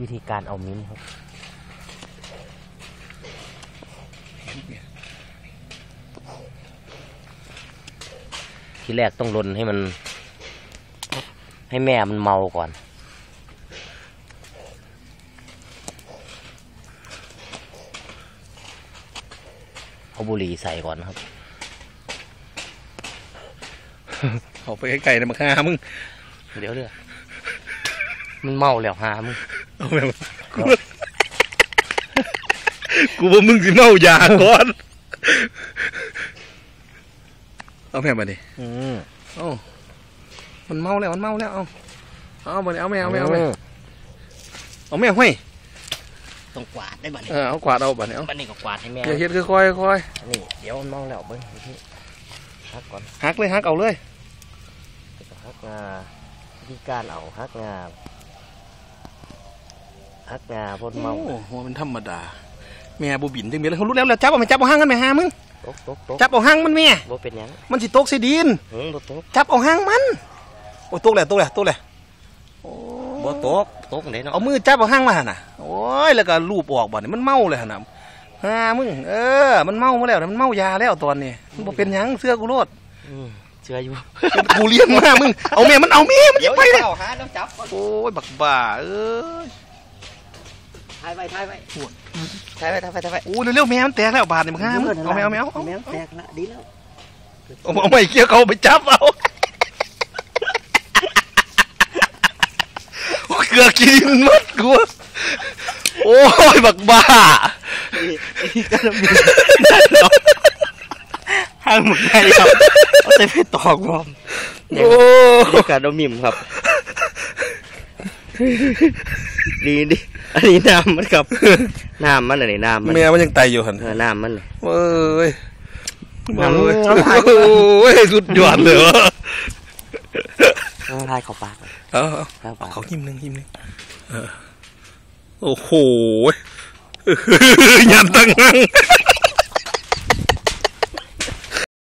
วิธีการเอามิ้นครับ ทีแรกต้องลนให้มัน ให้แม่มันเมาก่อน เอาบุหรี่ใส่ก่อนนะครับ เอาไปไกลๆนะมาฆ่ามึง เดี๋ยวเดี๋ยวมันเมาแล้วหามึง เอาแม่มากูว่ามึงสิเมายาก่อน เอาแม่มาดิอืมเอามันเมาแล้วมันเมาแล้ว เอาเอามาดิเอาแม่เอาแม่เอาแม่เอาแม่ห้วยต้องกวาดได้บัดนี้เออเอากวาดเอาบัดนี้เอาบัดนี้ก็กวาดให้แม่อย่าเฮ็ดคือค่อยค่อยนี่เดี๋ยวมันเมาแล้วเบิ้งนี่ฮักก่อนหักเลยหักเอาเลยฮักงาวิธีการเอาฮักงา ฮักงาพ่นเมาโอ้โหมันธรรมดา แม่บุบินจังมีเลยเขารู้แล้วแล้วจับเอาไหมจับเอาห้างกันไหมหามึงตกตกตกจับเอาห้างมันแม่บ่เป็นหยังมันสิตกใส่ดินหืมบ่ตกจับเอาห้างมันโอ้ยตกแล้วตกแล้วตกแล้วโอ้บ่ตกตกไหนเนาะเอามือจับเอาห้างมาหั่นน่ะโอ้ยแล้วก็ลูบออกบ่เนี่ยมันเมาเลยหั่นน่ะฮามึงเออ มันเมามาแล้วนะมันเมายาแล้วตอนนี้มันบ่เป็นหยังเสื้อกูโลดอืมเชื่ออยู่ กูเลี้ยงมามึง เอาแม่มันเอาแม่มันเดี๋ยวไปเลยเอาหาแล้วจับก่อนโอ้ยบักบ้าเอ้ย ถ่ายไว้ถ่ายไว้ถ่ายไว้ถ่ายไว้ถ่ายไว้โอ้ยเร็วๆแม่มันแตกแล้วบาดนี่มึงห้ามึงเอาแม่เอาแม่เอาเอาแมวแตกละดีแล้วเอาเอาไม่เกี่ยวเขาไปจับเอาโอ้ยเกลือกินมัดกูโอ้ยบักบ้านี่ก็มีห้างหมึกไงครับเอาใส่ไปตอกรอมโอ้นี่การดมิมครับ ดีดิอันนี้น้ำมันครับน้ำมันอันนี้น้ำมันแม่มันยังไตอยู่หันเออน้ำมันเลยเอ้ยน้ำเอ้ยน้ำลายโอ้ยสุดยอดเลยวะเอาลายเข้าปากก่อนเอาเอาเข้าปากเขายิ้มหนึ่งยิ้มหนึ่งเออโอ้โหยันตั้งงัง